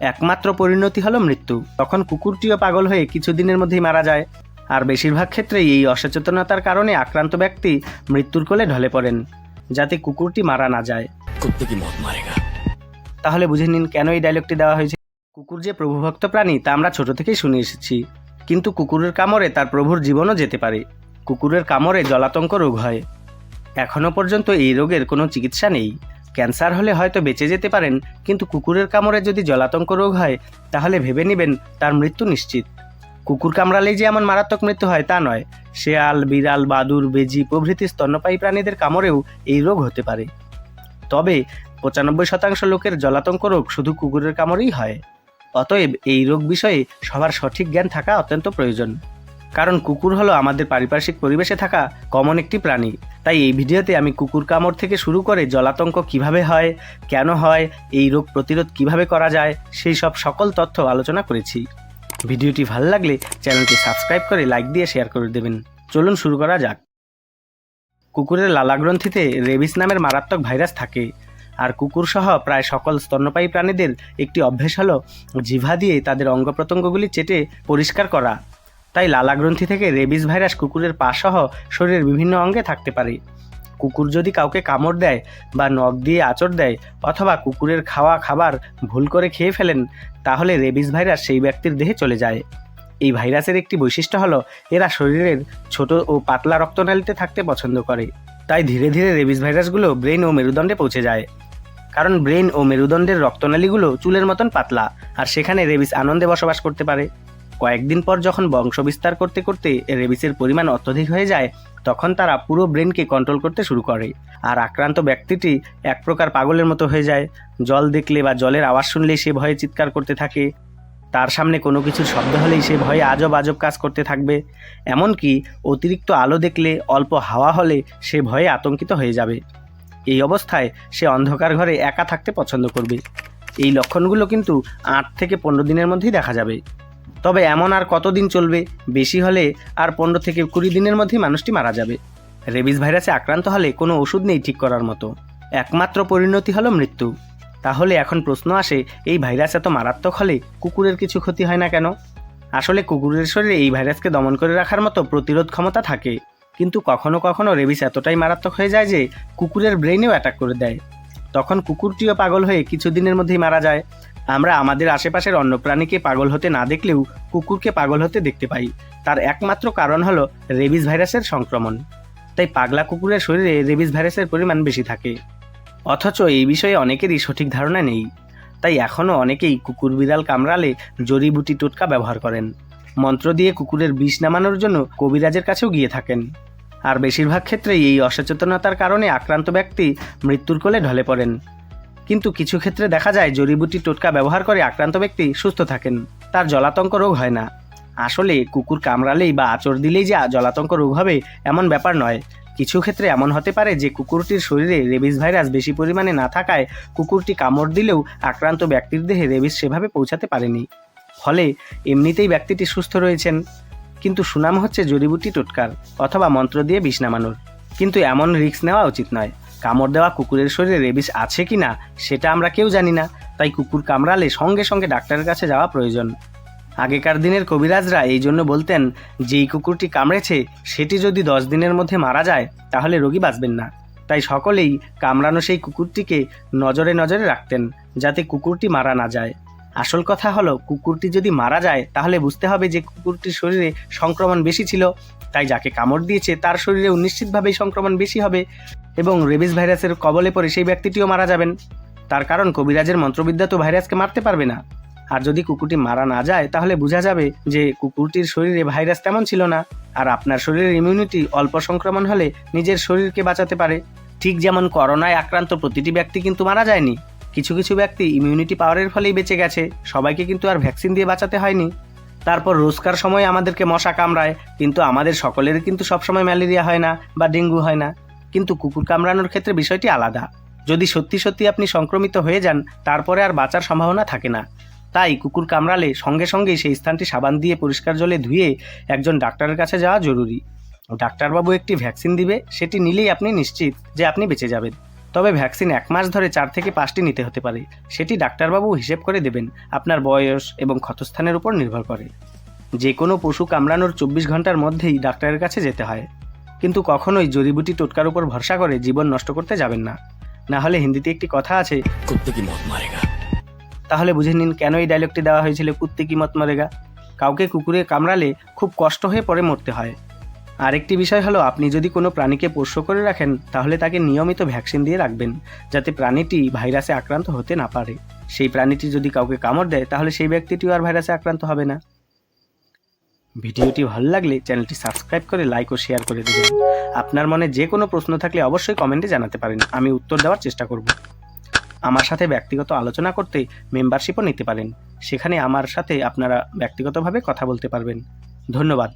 একমাত্র পরিণতি হলো মৃত্যু। তখন কুকুরটিও পাগল হয়ে কিছুদিনের মধ্যেই মারা যায়। আর বেশিরভাগ ক্ষেত্রে এই অসচেতনতার কারণে আক্রান্ত ব্যক্তি মৃত্যুর কোলে ঢলে পড়েন যাতে কুকুরটি মারা না যায়। তাহলে বুঝে নিন কেন এই ডায়লগটি দেওয়া হয়েছে। কুকুর যে প্রভুভক্ত প্রাণী তা আমরা ছোট থেকেই শুনে এসেছি। কিন্তু কুকুরের কামড়ে তার প্রভুর জীবনও যেতে পারে। কুকুরের কামড়ে জলাতঙ্ক রোগ হয়। এখনও পর্যন্ত এই রোগের কোনো চিকিৎসা নেই। ক্যান্সার হলে হয়তো বেঁচে যেতে পারেন, কিন্তু কুকুরের কামড়ে যদি জলাতঙ্ক রোগ হয়, তাহলে ভেবে নেবেন তার মৃত্যু নিশ্চিত। কুকুর কামড়ালেই যে এমন মারাত্মক মৃত্যু হয় তা নয়। শেয়াল, বিড়াল, বাদুর, বেজি প্রভৃতি স্তন্যপায়ী প্রাণীদের কামড়েও এই রোগ হতে পারে। তবে পঁচানব্বই শতাংশ লোকের জলাতঙ্ক রোগ শুধু কুকুরের কামড়েই হয়। অতএব এই রোগ বিষয়ে সবার সঠিক জ্ঞান থাকা অত্যন্ত প্রয়োজন। কারণ কুকুর হলো আমাদের পারিপার্শ্বিক পরিবেশে থাকা কমন একটি প্রাণী। তাই এই ভিডিওতে আমি কুকুর কামড় থেকে শুরু করে জলাতঙ্ক কীভাবে হয়, কেন হয়, এই রোগ প্রতিরোধ কীভাবে করা যায়, সেই সব সকল তথ্য আলোচনা করেছি। ভিডিওটি ভালো লাগলে চ্যানেলটি সাবস্ক্রাইব করে লাইক দিয়ে শেয়ার করে দেবেন। চলুন শুরু করা যাক। কুকুরের লালাগ্রন্থিতে রেবিস নামের মারাত্মক ভাইরাস থাকে। আর কুকুর সহ প্রায় সকল স্তন্যপায়ী প্রাণীদের একটি অভ্যেস হলো জিভা দিয়ে তাদের অঙ্গ প্রত্যঙ্গগুলি চেটে পরিষ্কার করা। তাই লালাগ্রন্থি থেকে রেবিস ভাইরাস কুকুরের পা সহ শরীরের বিভিন্ন অঙ্গে থাকতে পারে। কুকুর যদি কাউকে কামড় দেয় বা নখ দিয়ে আঁচড় দেয় অথবা কুকুরের খাওয়া খাবার ভুল করে খেয়ে ফেলেন, তাহলে রেবিস ভাইরাস সেই ব্যক্তির দেহে চলে যায়। এই ভাইরাসের একটি বৈশিষ্ট্য হলো, এরা শরীরের ছোট ও পাতলা রক্তনালীতে থাকতে পছন্দ করে। তাই ধীরে ধীরে রেবিস ভাইরাসগুলো ব্রেন ও মেরুদণ্ডে পৌঁছে যায়। কারণ ব্রেন ও মেরুদণ্ডের রক্তনালীগুলো চুলের মতন পাতলা, আর সেখানে রেবিস আনন্দে বসবাস করতে পারে। কয়েকদিন পর যখন বংশ বিস্তার করতে করতে রেবিসের পরিমাণ অত্যধিক হয়ে যায়, তখন তারা পুরো ব্রেনকে কন্ট্রোল করতে শুরু করে। আর আক্রান্ত ব্যক্তিটি এক প্রকার পাগলের মতো হয়ে যায়। জল দেখলে বা জলের আওয়াজ শুনলেই সে ভয়ে চিৎকার করতে থাকে। তার সামনে কোনো কিছুর শব্দ হলেই সে ভয়ে আজব আজব কাজ করতে থাকবে। এমনকি অতিরিক্ত আলো দেখলে, অল্প হাওয়া হলে সে ভয়ে আতঙ্কিত হয়ে যাবে। এই অবস্থায় সে অন্ধকার ঘরে একা থাকতে পছন্দ করবে। এই লক্ষণগুলো কিন্তু আট থেকে পনেরো দিনের মধ্যেই দেখা যাবে। তবে এমন আর কতদিন চলবে? বেশি হলে আর পনেরো থেকে কুড়ি দিনের মধ্যেই মানুষটি মারা যাবে। রেবিস ভাইরাসে আক্রান্ত হলে কোনো ওষুধ নেই ঠিক করার মতো। একমাত্র পরিণতি হলো মৃত্যু। তাহলে এখন প্রশ্ন আসে, এই ভাইরাস এত মারাত্মক হলে কুকুরের কিছু ক্ষতি হয় না কেন? আসলে কুকুরের শরীরে এই ভাইরাসকে দমন করে রাখার মতো প্রতিরোধ ক্ষমতা থাকে। কিন্তু কখনো কখনো রেবিস এতটাই মারাত্মক হয়ে যায় যে কুকুরের ব্রেনেও অ্যাটাক করে দেয়। তখন কুকুরটিও পাগল হয়ে কিছুদিনের মধ্যেই মারা যায়। আমরা আমাদের আশেপাশের অন্য প্রাণীকে পাগল হতে না দেখলেও কুকুরকে পাগল হতে দেখতে পাই। তার একমাত্র কারণ হলো রেবিস ভাইরাসের সংক্রমণ। তাই পাগলা কুকুরের শরীরে রেবিস ভাইরাসের পরিমাণ বেশি থাকে। অথচ এই বিষয়ে অনেকেরই সঠিক ধারণা নেই। তাই এখনও অনেকেই কুকুর বিড়াল কামড়ালে জড়িবুটি টোটকা ব্যবহার করেন। মন্ত্র দিয়ে কুকুরের বিষ নামানোর জন্য কবিরাজের কাছেও গিয়ে থাকেন। আর বেশিরভাগ ক্ষেত্রেই এই অসচেতনতার কারণে আক্রান্ত ব্যক্তি মৃত্যুর কোলে ঢলে পড়েন। কিন্তু কিছু ক্ষেত্রে দেখা যায় জড়িবুটি টোটকা ব্যবহার করে আক্রান্ত ব্যক্তি সুস্থ থাকেন। তার জলাতঙ্ক রোগ হয় না। আসলে কুকুর কামড়ালেই বা আচর দিলেই যে জলাতঙ্ক রোগ হবে এমন ব্যাপার নয়। কিছু ক্ষেত্রে এমন হতে পারে যে কুকুরটির শরীরে রেবিস ভাইরাস বেশি পরিমাণে না থাকায় কুকুরটি কামড় দিলেও আক্রান্ত ব্যক্তির দেহে রেবিস সেভাবে পৌঁছাতে পারেনি। ফলে এমনিতেই ব্যক্তিটি সুস্থ রয়েছেন। কিন্তু সুনাম হচ্ছে জড়িবুটি টোটকার অথবা মন্ত্র দিয়ে বিষ নামানোর। কিন্তু এমন রিস্ক নেওয়া উচিত নয়। কামড় দেওয়া কুকুরের শরীরে রেবিস আছে কি না, সেটা আমরা কেউ জানি না। তাই কুকুর কামড়ালে সঙ্গে সঙ্গে ডাক্তারের কাছে যাওয়া প্রয়োজন। আগেকার দিনের কবিরাজরা এই জন্য বলতেন, যেই কুকুরটি কামড়েছে, সেটি যদি দশ দিনের মধ্যে মারা যায়, তাহলে রোগী বাঁচবেন না। তাই সকলেই কামড়ানো সেই কুকুরটিকে নজরে নজরে রাখতেন, যাতে কুকুরটি মারা না যায়। আসল কথা হলো, কুকুরটি যদি মারা যায়, তাহলে বুঝতে হবে যে কুকুরটির শরীরে সংক্রমণ বেশি ছিল। তাই যাকে কামড় দিয়েছে, তার শরীরেও নিশ্চিতভাবেই সংক্রমণ বেশি হবে। এবং রেবিস ভাইরাসের কবলে পড়ে সেই ব্যক্তিটিও মারা যাবেন। তার কারণ কবিরাজের মন্ত্রবিদ্যা তো ভাইরাসকে মারতে পারবে না। আর যদি কুকুরটি মারা না যায়, তাহলে বোঝা যাবে যে কুকুরটির শরীরে ভাইরাস তেমন ছিল না। আর আপনার শরীরের ইমিউনিটি অল্প সংক্রমণ হলে নিজের শরীরকে বাঁচাতে পারে। ঠিক যেমন করোনায় আক্রান্ত প্রতিটি ব্যক্তি কিন্তু মারা যায়নি। কিছু কিছু ব্যক্তি ইমিউনিটি পাওয়ারের ফলেই বেঁচে গেছে। সবাইকে কিন্তু আর ভ্যাকসিন দিয়ে বাঁচাতে হয়নি। তারপর রোজকার সময় আমাদেরকে মশা কামড়ায়, কিন্তু আমাদের সকলের কিন্তু সবসময় ম্যালেরিয়া হয় না বা ডেঙ্গু হয় না। কিন্তু কুকুর কামড়ানোর ক্ষেত্রে বিষয়টি আলাদা। যদি সত্যি সত্যি আপনি সংক্রমিত হয়ে যান, তারপরে আর বাঁচার সম্ভাবনা থাকে না। তাই কুকুর কামড়ালে সঙ্গে সঙ্গেই সেই স্থানটি সাবান দিয়ে পরিষ্কার জলে ধুয়ে একজন ডাক্তারের কাছে যাওয়া জরুরি। ডাক্তারবাবু একটি ভ্যাকসিন দিবে, সেটি নিলেই আপনি নিশ্চিত যে আপনি বেঁচে যাবেন। তবে ভ্যাকসিন এক মাস ধরে চার থেকে পাঁচটি নিতে হতে পারে। সেটি ডাক্তারবাবু হিসেব করে দেবেন, আপনার বয়স এবং ক্ষতস্থানের উপর নির্ভর করে। যে কোনো পশু কামড়ানোর চব্বিশ ঘণ্টার মধ্যেই ডাক্তারের কাছে যেতে হয়। কিন্তু কখনোই জড়িবুটি টোটকার উপর ভরসা করে জীবন নষ্ট করতে যাবেন না। না হলে হিন্দিতে একটি কথা আছে। কুত্তে কি মত মারেগা। তাহলে বুঝে নিন কেন এই ডায়লগটি দেওয়া হয়েছিল কুত্তে কি মত মারেগা। কাউকে কুকুরে কামড়ালে খুব কষ্ট হয়ে পরে মরতে হয়। আরেকটি বিষয় হলো আপনি যদি কোনো প্রাণীকে পোষ্য করে রাখেন তাহলে তাকে নিয়মিত ভ্যাকসিন দিয়ে রাখবেন যাতে প্রাণীটি ভাইরাসে আক্রান্ত হতে না পারে। সেই প্রাণীটি যদি কাউকে কামড় দেয় তাহলে সেই ব্যক্তিটিও আর ভাইরাসে আক্রান্ত হবে না। ভিডিওটি ভালো লাগলে চ্যানেলটি সাবস্ক্রাইব করে লাইক ও শেয়ার করে দেবেন। আপনার মনে যে কোনো প্রশ্ন থাকলে অবশ্যই কমেন্টে জানাতে পারেন। আমি উত্তর দেওয়ার চেষ্টা করব। আমার সাথে ব্যক্তিগত আলোচনা করতে মেম্বারশিপও নিতে পারেন। সেখানে আমার সাথে আপনারা ব্যক্তিগতভাবে কথা বলতে পারবেন। ধন্যবাদ।